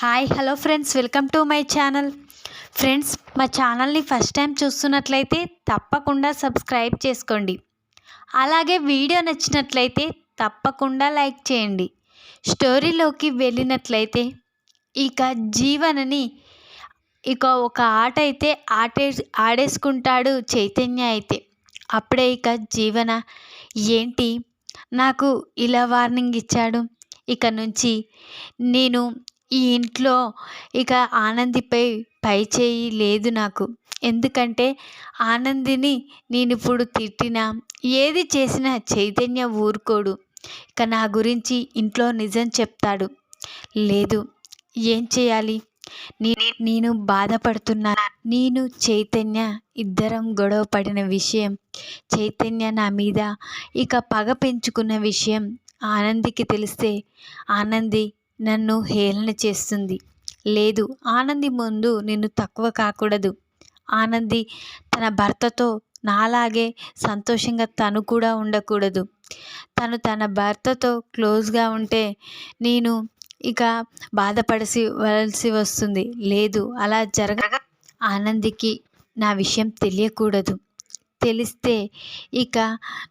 Hi hello friends welcome to my channel. Friends మా ఛానల్ని first time చూస్తున్నట్లయితే తప్పకుండా సబ్స్క్రైబ్ చేసుకోండి. అలాగే వీడియో నచ్చినట్లయితే తప్పకుండా లైక్ చేయండి. స్టోరీలోకి వెళ్ళినట్లయితే ఇక జీవనని ఇక ఒక ఆట అయితే ఆటే ఆడేసుకుంటాడు చైతన్య అయితే. అప్పుడే ఇక జీవన ఏంటి? నాకు ఇలా వార్నింగ్ ఇచ్చాడు. ఇక నుంచి నేను ఈ ఇంట్లో ఇక ఆనందిపై పై చేయి లేదు నాకు. ఎందుకంటే ఆనందిని నేను ఇప్పుడు తిట్టినా ఏది చేసినా చైతన్య ఊరుకోడు. ఇక నా గురించి ఇంట్లో నిజం చెప్తాడు. లేదు ఏం చేయాలి? నేను బాధపడుతున్నా. నేను చైతన్య ఇద్దరం గొడవ పడిన విషయం చైతన్య నా మీద ఇక పగ పెంచుకున్న విషయం ఆనందికి తెలిస్తే ఆనంది నన్ను హేళన చేస్తుంది. లేదు ఆనంది ముందు నిన్ను తక్కువ కాకూడదు. ఆనంది తన భర్తతో నాలాగే సంతోషంగా తను కూడా ఉండకూడదు. తను తన భర్తతో క్లోజ్గా ఉంటే నేను ఇక బాధపడసి వలసి వస్తుంది. లేదు అలా జరగ ఆనందికి నా విషయం తెలియకూడదు. తెలిస్తే ఇక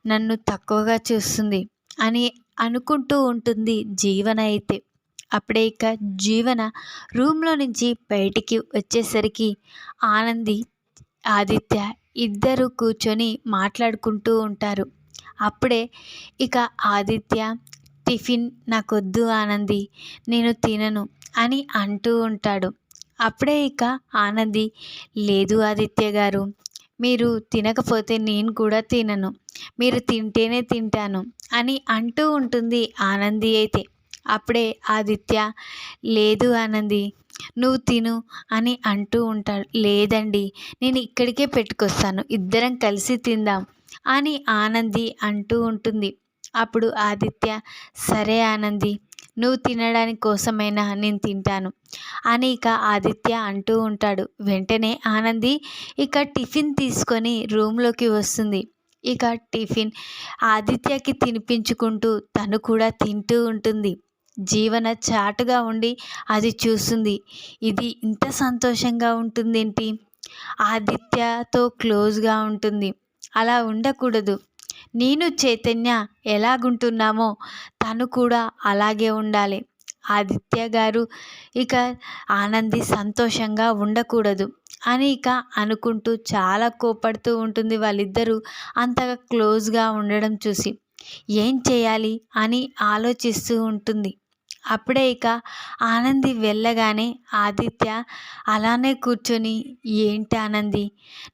నన్ను తక్కువగా చూస్తుంది అని అనుకుంటూ ఉంటుంది జీవన అయితే. అప్పుడే ఇక జీవన రూమ్లో నుంచి బయటికి వచ్చేసరికి ఆనంది ఆదిత్య ఇద్దరు కూర్చొని మాట్లాడుకుంటూ ఉంటారు. అప్పుడే ఇక ఆదిత్య టిఫిన్ నాకొద్దు ఆనంది నేను తినను అని అంటూ ఉంటాడు. అప్పుడే ఇక ఆనంది లేదు ఆదిత్య గారు మీరు తినకపోతే నేను కూడా తినను మీరు తింటేనే తింటాను అని అంటూ ఉంటుంది ఆనంది అయితే. అప్పుడే ఆదిత్య లేదు ఆనంది నువ్వు తిను అని అంటూ ఉంటాడు. లేదండి నేను ఇక్కడికే పెట్టుకొస్తాను ఇద్దరం కలిసి తిందాం అని ఆనంది అంటూ ఉంటుంది. అప్పుడు ఆదిత్య సరే ఆనంది నువ్వు తినడానికి కోసమైనా నేను తింటాను అని ఇక ఆదిత్య అంటూ ఉంటాడు. వెంటనే ఆనంది ఇక టిఫిన్ తీసుకొని రూమ్లోకి వస్తుంది. ఇక టిఫిన్ ఆదిత్యకి తినిపించుకుంటూ తను కూడా తింటూ ఉంటుంది. జీవన చాటుగా ఉండి అది చూస్తుంది. ఇది ఇంత సంతోషంగా ఉంటుందేంటి? ఆదిత్యతో క్లోజ్గా ఉంటుంది. అలా ఉండకూడదు. నేను చైతన్య ఎలాగుంటున్నామో తను కూడా అలాగే ఉండాలి. ఆదిత్య గారు ఇక ఆనంది సంతోషంగా ఉండకూడదు అని ఇక అనుకుంటూ చాలా కోపడుతూ ఉంటుంది వాళ్ళిద్దరూ అంతగా క్లోజ్గా ఉండడం చూసి. ఏం చేయాలి అని ఆలోచిస్తూ ఉంటుంది. అప్పుడే ఇక ఆనంది వెళ్ళగానే ఆదిత్య అలానే కూర్చొని ఏంటి ఆనంది?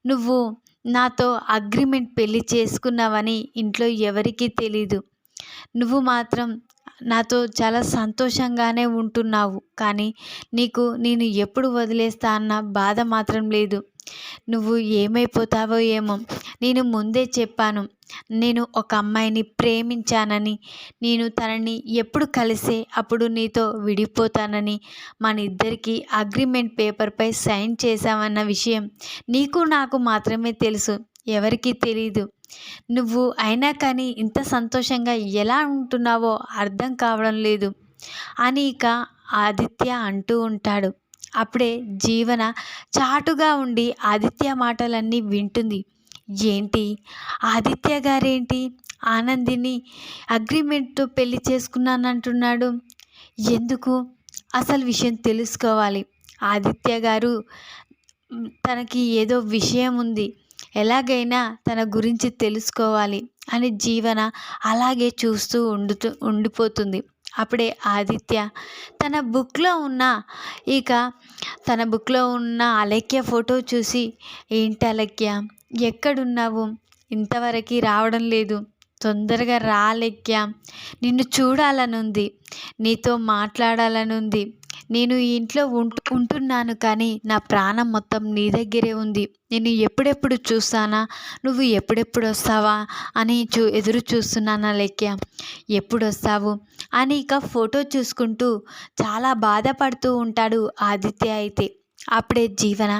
నువ్వు నాతో అగ్రిమెంట్ పెళ్ళి చేసుకున్నావని ఇంట్లో ఎవరికీ తెలీదు. నువ్వు మాత్రం నాతో చాలా సంతోషంగానే ఉంటున్నావు. కానీ నీకు నేను ఎప్పుడు వదిలేస్తా అన్న బాధ మాత్రం లేదు. నువ్వు ఏమైపోతావో ఏమో. నేను ముందే చెప్పాను. నేను ఒక అమ్మాయిని ప్రేమించానని. నేను తనని ఎప్పుడు కలిసే అప్పుడు నీతో విడిపోతానని. మన ఇద్దరికి అగ్రిమెంట్ పేపర్పై సైన్ చేశామన్న విషయం నీకు నాకు మాత్రమే తెలుసు. ఎవరికీ తెలీదు. నువ్వు అయినా కానీ ఇంత సంతోషంగా ఎలా ఉంటున్నావో అర్థం కావడం లేదు. అని ఇక ఆదిత్య అంటూ ఉంటాడు. అప్పుడే జీవన చాటుగా ఉండి ఆదిత్య మాటలన్నీ వింటుంది. ఏంటి? ఆదిత్య గారేంటి? ఆనందిని అగ్రిమెంట్తో పెళ్ళి చేసుకున్నానంటున్నాడు. ఎందుకు? అసలు విషయం తెలుసుకోవాలి. ఆదిత్య గారు తనకి ఏదో విషయం ఉంది. ఎలాగైనా తన గురించి తెలుసుకోవాలి. అని జీవన అలాగే చూస్తూ ఉండుతూ ఉండిపోతుంది. అప్పుడే ఆదిత్య తన బుక్లో ఉన్న ఇక తన బుక్లో ఉన్న అలక్య ఫోటో చూసి ఏంటి అలక్య ఎక్కడున్నావు? ఇంతవరకు రావడం లేదు. తొందరగా రాలెక్య నిన్ను చూడాలనుంది. నీతో మాట్లాడాలనుంది. నేను ఈ ఇంట్లో ఉంటున్నాను కానీ నా ప్రాణం మొత్తం నీ దగ్గరే ఉంది. నేను ఎప్పుడెప్పుడు చూస్తానా? నువ్వు ఎప్పుడెప్పుడు వస్తావా? అని చూ ఎదురు చూస్తున్నానా లెక్క ఎప్పుడు వస్తావు అని ఇక ఫోటో చూసుకుంటూ చాలా బాధపడుతూ ఉంటాడు ఆదిత్య అయితే. అప్పుడే జీవన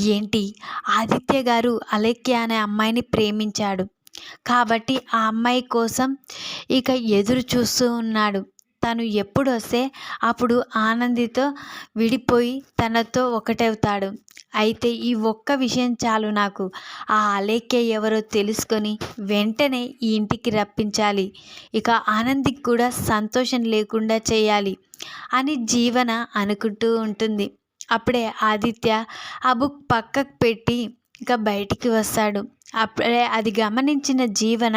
ఏంటి? ఆదిత్య గారు అలెక్య అనే అమ్మాయిని ప్రేమించాడు. కాబట్టి ఆ అమ్మాయి కోసం ఇక ఎదురు చూస్తూ ఉన్నాడు. తను ఎప్పుడు వస్తే అప్పుడు ఆనందితో విడిపోయి తనతో ఒకటవుతాడు. అయితే ఈ ఒక్క విషయం చాలు నాకు. ఆ అలేఖ్య ఎవరో తెలుసుకొని వెంటనే ఈ ఇంటికి రప్పించాలి. ఇక ఆనందికి కూడా సంతోషం లేకుండా చేయాలి అని జీవన అనుకుంటూ ఉంటుంది. అప్పుడే ఆదిత్య ఆ బుక్ పక్కకు పెట్టి ఇక బయటికి వస్తాడు. అప్పుడే అది గమనించిన జీవన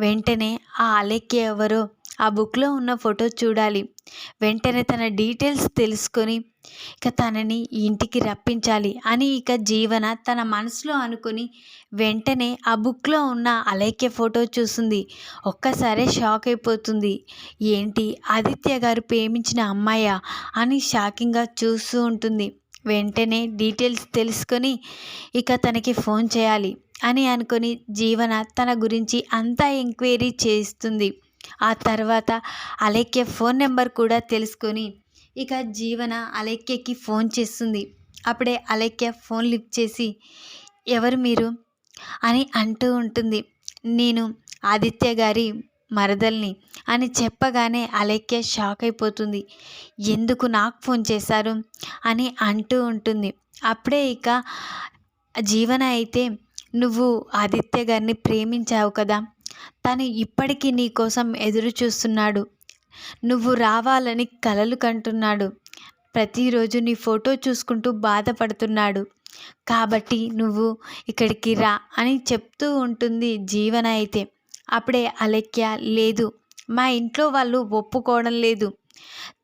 వెంటనే ఆ అలెక్కి ఎవరో ఆ బుక్లో ఉన్న ఫోటో చూడాలి. వెంటనే తన డీటెయిల్స్ తెలుసుకొని ఇక తనని ఇంటికి రప్పించాలి అని ఇక జీవన తన మనసులో అనుకుని వెంటనే ఆ బుక్లో ఉన్న అలైక్య ఫోటో చూస్తుంది ఒక్కసారే షాక్ అయిపోతుంది. ఏంటి? ఆదిత్య గారు ప్రేమించిన అమ్మాయా? అని షాకింగ్గా చూస్తూ ఉంటుంది. వెంటనే డీటెయిల్స్ తెలుసుకొని ఇక తనకి ఫోన్ చేయాలి అని అనుకొని జీవన తన గురించి అంతా ఎంక్వైరీ చేస్తుంది. ఆ తర్వాత అలేఖ్య ఫోన్ నెంబర్ కూడా తెలుసుకొని ఇక జీవన అలేఖ్యకి ఫోన్ చేస్తుంది. అప్పుడే అలేఖ్య ఫోన్ లిఫ్ట్ చేసి ఎవరు మీరు? అని అంటూ ఉంటుంది. నేను ఆదిత్య గారి మరదల్ని అని చెప్పగానే అలేఖ్య షాక్ అయిపోతుంది. ఎందుకు నాకు ఫోన్ చేశారు? అని అంటూ ఉంటుంది. అప్పుడే ఇక జీవన అయితే నువ్వు ఆదిత్య గారిని ప్రేమించావు కదా? తను ఇప్పటికీ నీ కోసం ఎదురు చూస్తున్నాడు. నువ్వు రావాలని కలలు కంటున్నాడు. ప్రతిరోజు నీ ఫోటో చూసుకుంటూ బాధపడుతున్నాడు. కాబట్టి నువ్వు ఇక్కడికి రా అని చెప్తూ ఉంటుంది జీవన అయితే. అప్పుడే అలెక్య లేదు మా ఇంట్లో వాళ్ళు ఒప్పుకోవడం లేదు.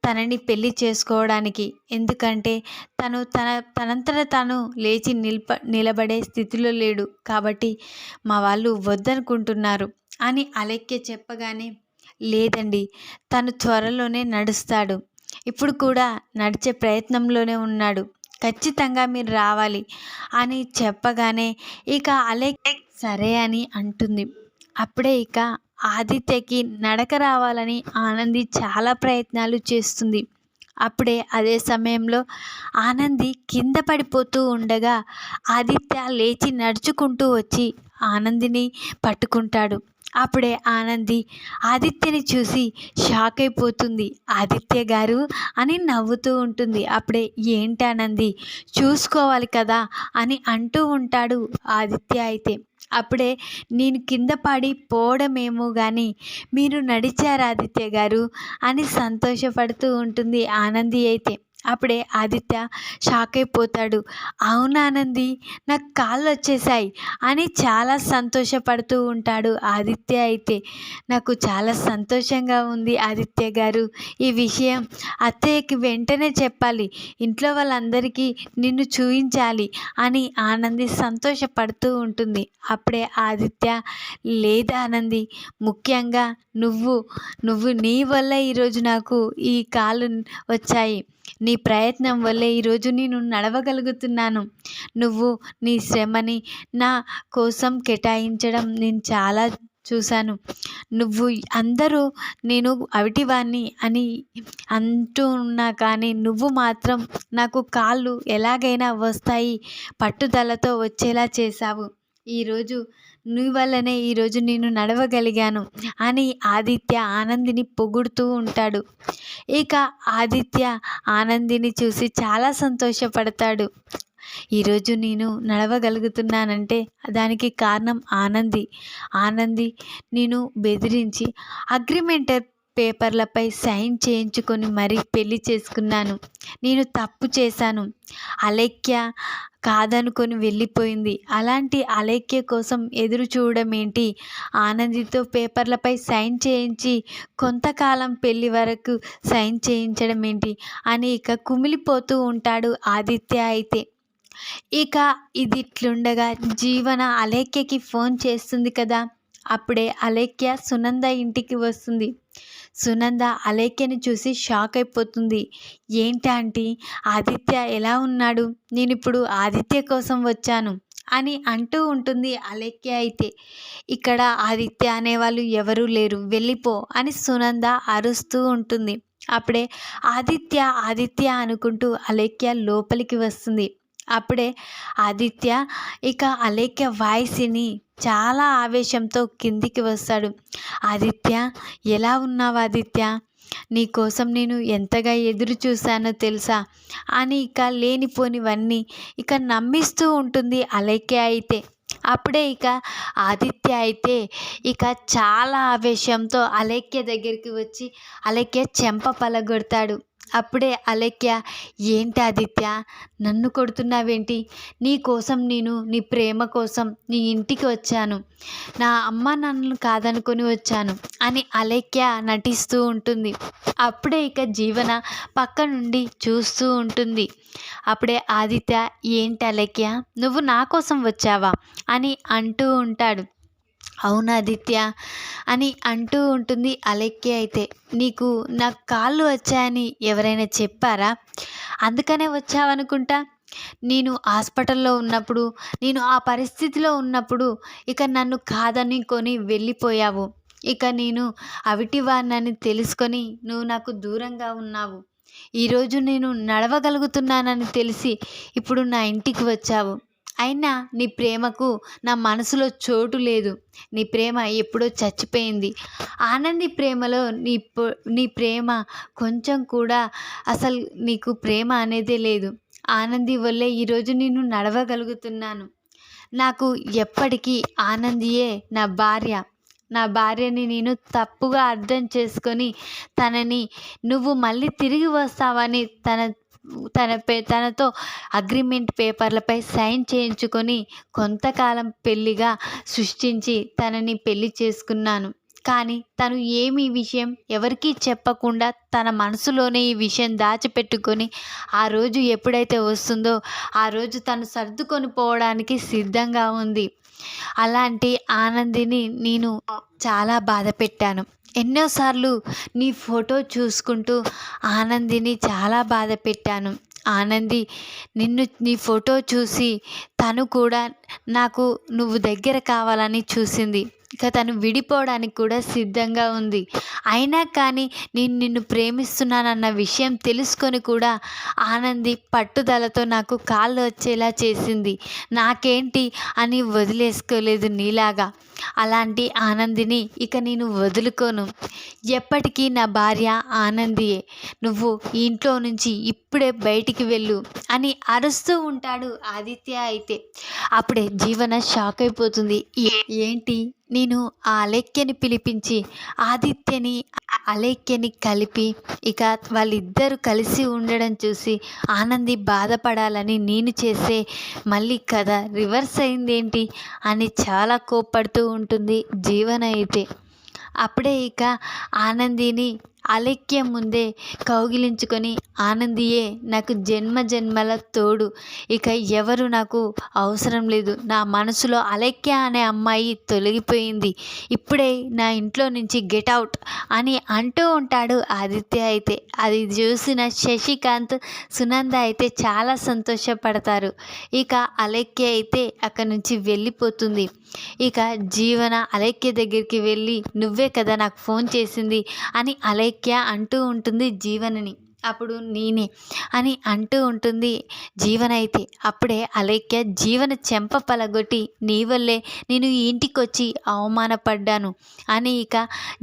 తనని పెళ్ళి చేసుకోవడానికి. ఎందుకంటే తను తన తనంతట తాను లేచి నిల్ప నిలబడే స్థితిలో లేడు. కాబట్టి మా వాళ్ళు వద్దనుకుంటున్నారు. అని అలెక్య చెప్పగానే లేదండి తను త్వరలోనే నడుస్తాడు. ఇప్పుడు కూడా నడిచే ప్రయత్నంలోనే ఉన్నాడు. ఖచ్చితంగా మీరు రావాలి అని చెప్పగానే ఇక అలెక్ సరే అని అంటుంది. అప్పుడే ఇక ఆదిత్యకి నడక రావాలని ఆనంది చాలా ప్రయత్నాలు చేస్తుంది. అప్పుడే అదే సమయంలో ఆనంది కింద పడిపోతూ ఉండగా ఆదిత్య లేచి నడుచుకుంటూ వచ్చి ఆనందిని పట్టుకుంటాడు. అప్పుడే ఆనంది ఆదిత్యని చూసి షాక్ అయిపోతుంది. ఆదిత్య గారు అని నవ్వుతూ ఉంటుంది. అప్పుడే ఏంటి ఆనంది? చూసుకోవాలి కదా అని అంటూ ఉంటాడు ఆదిత్య అయితే. అప్పుడే నేను కింద పడి పోవడమేమో కానీ మీరు నడిచారు ఆదిత్య గారు? అని సంతోషపడుతూ ఉంటుంది ఆనంది అయితే. అప్పుడే ఆదిత్య షాక్ అయిపోతాడు. అవును ఆనంది నాకు కాళ్ళు వచ్చేసాయి అని చాలా సంతోషపడుతూ ఉంటాడు ఆదిత్య అయితే. నాకు చాలా సంతోషంగా ఉంది ఆదిత్య గారు. ఈ విషయం అత్తయ్యకి వెంటనే చెప్పాలి. ఇంట్లో వాళ్ళందరికీ నిన్ను చూయించాలి అని ఆనంది సంతోషపడుతూ ఉంటుంది. అప్పుడే ఆదిత్య లేదా ఆనంది ముఖ్యంగా నువ్వు నువ్వు నీ వల్ల ఈరోజు నాకు ఈ కాళ్ళు వచ్చాయి. నీ ప్రయత్నం వల్లే ఈరోజు నేను నడవగలుగుతున్నాను. నువ్వు నీ శ్రమని నా కోసం కేటాయించడం నేను చాలా చూశాను. నువ్వు అందరూ నేను అవిటివాణ్ణి అని అంటూ ఉన్నా కానీ నువ్వు మాత్రం నాకు కాళ్ళు ఎలాగైనా వస్తాయి పట్టుదలతో వచ్చేలా చేశావు. ఈరోజు నీ వల్లనే ఈరోజు నేను నడవగలిగాను అని ఆదిత్య ఆనందిని పొగుడుతూ ఉంటాడు. ఇక ఆదిత్య ఆనందిని చూసి చాలా సంతోషపడతాడు. ఈరోజు నేను నడవగలుగుతున్నానంటే దానికి కారణం ఆనంది. ఆనంది నేను బెదిరించి అగ్రిమెంట్ పేపర్లపై సైన్ చేయించుకొని మరీ పెళ్ళి చేసుకున్నాను. నేను తప్పు చేశాను. అలేఖ్య కాదనుకొని వెళ్ళిపోయింది. అలాంటి అలేఖ్య కోసం ఎదురు చూడడం ఏంటి ఆనందితో పేపర్లపై సైన్ చేయించి కొంతకాలం పెళ్ళి వరకు సైన్ చేయించడం ఏంటి అని ఇక కుమిలిపోతూ ఉంటాడు ఆదిత్య అయితే. ఇక ఇది ఇట్లుండగా జీవన అలేఖ్యకి ఫోన్ చేస్తుంది కదా? అప్పుడే అలేఖ్య సునంద ఇంటికి వస్తుంది. సునంద అలేఖ్యని చూసి షాక్ అయిపోతుంది. ఏంటి ఆంటీ? ఆదిత్య ఎలా ఉన్నాడు? నేను ఇప్పుడు ఆదిత్య కోసం వచ్చాను అని అంటూ ఉంటుంది అలేఖ్య అయితే. ఇక్కడ ఆదిత్య అనేవాళ్ళు ఎవరూ లేరు. వెళ్ళిపో అని సునంద అరుస్తూ ఉంటుంది. అప్పుడే ఆదిత్య ఆదిత్య అనుకుంటూ అలేఖ్య లోపలికి వస్తుంది. అప్పుడే ఆదిత్య ఇక అలేఖ్య వాయిస్ని చాలా ఆవేశంతో కిందికి వస్తాడు. ఆదిత్య ఎలా ఉన్నావు ఆదిత్య? నీకోసం నేను ఎంతగా ఎదురు చూశానో తెలుసా అని ఇక లేనిపోనివన్నీ ఇక నమ్మిస్తూ ఉంటుంది అలైక్య అయితే. అప్పుడే ఇక ఆదిత్య అయితే ఇక చాలా ఆవేశంతో అలేఖ్య దగ్గరికి వచ్చి అలేఖ్య చెంప పలగొడతాడు. అప్పుడే అలేఖ్య ఏంటి ఆదిత్య? నన్ను కొడుతున్నావేంటి? నీ కోసం నేను నీ ప్రేమ కోసం నీ ఇంటికి వచ్చాను. నా అమ్మ నన్ను కాదనుకొని వచ్చాను అని అలేఖ్య నటిస్తూ ఉంటుంది. అప్పుడే ఇక జీవన పక్క నుండి చూస్తూ ఉంటుంది. అప్పుడే ఆదిత్య ఏంటి అలేఖ్య? నువ్వు నా కోసం వచ్చావా? అని అంటూ ఉంటాడు. అవును ఆదిత్య? అని అంటూ ఉంటుంది అలెక్కి అయితే. నీకు నాకు కాళ్ళు వచ్చాయని ఎవరైనా చెప్పారా? అందుకనే వచ్చావనుకుంటా. నేను హాస్పిటల్లో ఉన్నప్పుడు నేను ఆ పరిస్థితిలో ఉన్నప్పుడు ఇక నన్ను కాదని కొని వెళ్ళిపోయావు. ఇక నేను అవిటివాడినని తెలుసుకొని నువ్వు నాకు దూరంగా ఉన్నావు. ఈరోజు నేను నడవగలుగుతున్నానని తెలిసి ఇప్పుడు నా ఇంటికి వచ్చావు. అయినా నీ ప్రేమకు నా మనసులో చోటు లేదు. నీ ప్రేమ ఎప్పుడో చచ్చిపోయింది. ఆనంది ప్రేమలో నీ నీ ప్రేమ కొంచెం కూడా అసలు నీకు ప్రేమ అనేదే లేదు. ఆనంది వల్లే ఈరోజు నేను నడవగలుగుతున్నాను. నాకు ఎప్పటికీ ఆనందియే నా భార్య. నా భార్యని నేను తప్పుగా అర్థం చేసుకొని తనని నువ్వు మళ్ళీ తిరిగి వస్తావని తన తన పే తనతో అగ్రిమెంట్ పేపర్లపై సైన్ చేయించుకొని కొంతకాలం పెళ్ళిగా సృష్టించి తనని పెళ్ళి చేసుకున్నాను. కానీ తను ఏమి విషయం ఎవరికీ చెప్పకుండా తన మనసులోనే ఈ విషయం దాచిపెట్టుకొని ఆ రోజు ఎప్పుడైతే వస్తుందో ఆ రోజు తను సర్దుకొని పోవడానికి సిద్ధంగా ఉంది. అలాంటి ఆనందిని నేను చాలా బాధ పెట్టాను ఎన్నోసార్లు నీ ఫోటో చూసుకుంటూ ఆనందిని చాలా బాధ పెట్టాను. ఆనంది నిన్ను నీ ఫోటో చూసి తను కూడా నాకు నువ్వు దగ్గర కావాలని చూసింది. ఇక తను విడిపోవడానికి కూడా సిద్ధంగా ఉంది. అయినా కానీ నేను నిన్ను ప్రేమిస్తున్నానన్న విషయం తెలుసుకొని కూడా ఆనంది పట్టుదలతో నాకు కాళ్ళు వచ్చేలా చేసింది. నాకేంటి అని వదిలేసుకోలేదు నీలాగా. అలాంటి ఆనందిని ఇక నేను వదులుకోను. ఎప్పటికీ నా భార్య ఆనందియే. నువ్వు ఇంట్లో నుంచి ఇప్పుడే బయటికి వెళ్ళు అని అరుస్తూ ఉంటాడు ఆదిత్య అయితే. అప్పుడే జీవన షాక్ అయిపోతుంది. ఏంటి? నేను ఆ అలేఖ్యని పిలిపించి ఆదిత్యని అలేఖ్యని కలిపి ఇక వాళ్ళిద్దరూ కలిసి ఉండడం చూసి ఆనంది బాధపడాలని నేను చేసే మళ్ళీ కథ రివర్స్ అయిందేంటి? అని చాలా కోప్పడుతూ ఉంటుంది జీవన అయితే అప్పుడే ఇక ఆనందిని అలెక్య ముందే కౌగిలించుకొని ఆనందియే నాకు జన్మ జన్మల తోడు. ఇక ఎవరు నాకు అవసరం లేదు. నా మనసులో అలెక్య అనే అమ్మాయి తొలగిపోయింది. ఇప్పుడే నా ఇంట్లో నుంచి గెట్ అవుట్ అని అంటూ ఉంటాడు ఆదిత్య అయితే. అది చూసిన శశికాంత్ సునంద అయితే చాలా సంతోషపడతారు. ఇక అలెక్య అయితే అక్కడి నుంచి వెళ్ళిపోతుంది. ఇక జీవన అలెక్య దగ్గరికి వెళ్ళి నువ్వే కదా నాకు ఫోన్ చేసింది అని అలెక్య అంటూ ఉంటుంది జీవనని. అప్పుడు నేనే అని అంటూ ఉంటుంది జీవనైతే. అప్పుడే అలైక్య జీవన చెంప పలగొట్టి నీ వల్లే నేను ఇంటికి వచ్చి అవమానపడ్డాను అని ఇక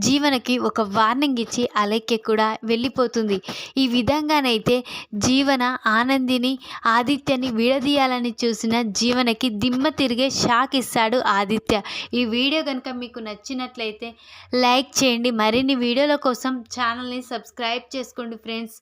జీవనకి ఒక వార్నింగ్ ఇచ్చి అలైక్య కూడా వెళ్ళిపోతుంది. ఈ విధంగానైతే జీవన ఆనందిని ఆదిత్యని విడదీయాలని చూసిన జీవనకి దిమ్మ తిరిగే షాక్ ఇస్తాడు ఆదిత్య. ఈ వీడియో కనుక మీకు నచ్చినట్లయితే లైక్ చేయండి. మరిన్ని వీడియోల కోసం ఛానల్ని సబ్స్క్రైబ్ చేసుకోండి ఫ్రెండ్స్.